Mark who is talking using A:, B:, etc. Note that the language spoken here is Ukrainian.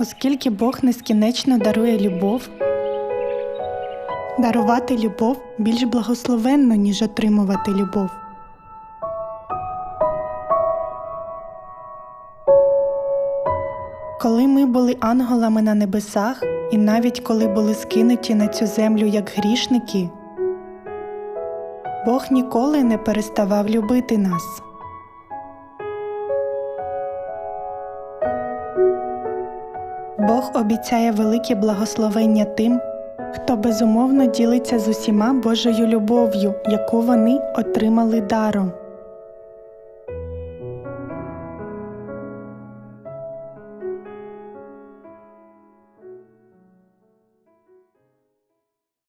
A: Оскільки Бог нескінченно дарує любов, дарувати любов більш благословенно, ніж отримувати любов. Коли ми були ангелами на небесах, і навіть коли були скинуті на цю землю як грішники, Бог ніколи не переставав любити нас. Бог обіцяє велике благословення тим, хто безумовно ділиться з усіма Божою любов'ю, яку вони отримали даром.